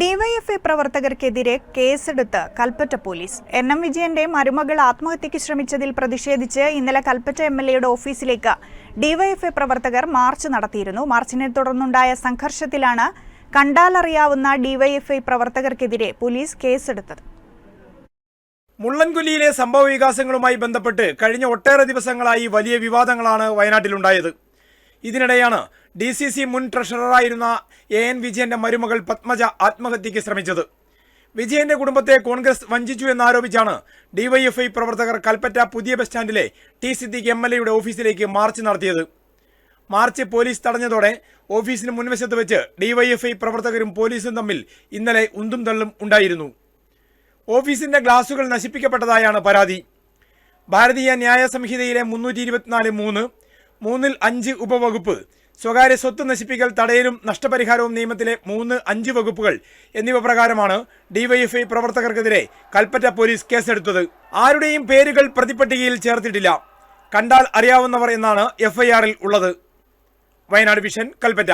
DYFI പ്രവർത്തകർക്കെതിരെ കേസെടുത്ത് Kalpetta police. N M വിജയന്റെ മരുമകൾ ആത്മഹത്യയ്ക്ക് ശ്രമിച്ചതിൽ പ്രതിഷേധിച്ച് ഇന്നലെ കൽപ്പറ്റ എം എൽ എയുടെ ഓഫീസിലേക്ക് ഡിവൈഎഫ്ഐ പ്രവർത്തകർ മാർച്ച് നടത്തിയിരുന്നു. മാർച്ചിനെ തുടർന്നുണ്ടായ സംഘർഷത്തിലാണ് കണ്ടാലറിയാവുന്ന ഡിവൈഎഫ്ഐ പ്രവർത്തകർക്കെതിരെ പോലീസ് കേസെടുത്തത്. മുള്ളൻകൊല്ലിയിലെ സംഭവ വികാസങ്ങളുമായി ബന്ധപ്പെട്ട് കഴിഞ്ഞ ഒട്ടേറെ ദിവസങ്ങളായി വലിയ വിവാദങ്ങളാണ് വയനാട്ടിലുണ്ടായത്. ഇതിനിടെയാണ് ഡി സി സി മുൻ ട്രഷററായിരുന്ന എ എൻ വിജയന്റെ മരുമകൾ പത്മജ ആത്മഹത്യയ്ക്ക് ശ്രമിച്ചത്. വിജയന്റെ കുടുംബത്തെ കോൺഗ്രസ് വഞ്ചിച്ചു എന്നാരോപിച്ചാണ് ഡിവൈഎഫ്ഐ പ്രവർത്തകർ കൽപ്പറ്റ പുതിയ ബസ് സ്റ്റാൻഡിലെ ടി സിദ്ദിഖ് എം എൽ എയുടെ ഓഫീസിലേക്ക് മാർച്ച് നടത്തിയത്. മാർച്ച് പോലീസ് തടഞ്ഞതോടെ ഓഫീസിന് മുൻവശത്ത് വെച്ച് ഡിവൈഎഫ്ഐ പ്രവർത്തകരും പോലീസും തമ്മിൽ ഇന്നലെ ഉന്തും തള്ളും ഉണ്ടായിരുന്നു. ഓഫീസിന്റെ ഗ്ലാസുകൾ നശിപ്പിക്കപ്പെട്ടതായാണ് പരാതി. ഭാരതീയ ന്യായ സംഹിതയിലെ മുന്നൂറ്റി ഇരുപത്തിനാല് മൂന്ന് മൂന്നിൽ അഞ്ച് ഉപവകുപ്പ്. സ്വകാര്യ സ്വത്ത് നശിപ്പിക്കൽ തടയലും നഷ്ടപരിഹാരവും നിയമത്തിലെ മൂന്ന് അഞ്ച് വകുപ്പുകൾ എന്നിവ പ്രകാരമാണ് ഡിവൈഎഫ്ഐ പ്രവർത്തകർക്കെതിരെ കൽപ്പറ്റ പോലീസ് കേസെടുത്തത്. ആരുടെയും പേരുകൾ പ്രതിപ്പട്ടികയിൽ ചേർത്തിട്ടില്ല. കണ്ടാൽ അറിയാവുന്നവർ എന്നാണ് എഫ്ഐആറിൽ ഉള്ളത്. വയനാട് വിഷൻ കൽപ്പറ്റ.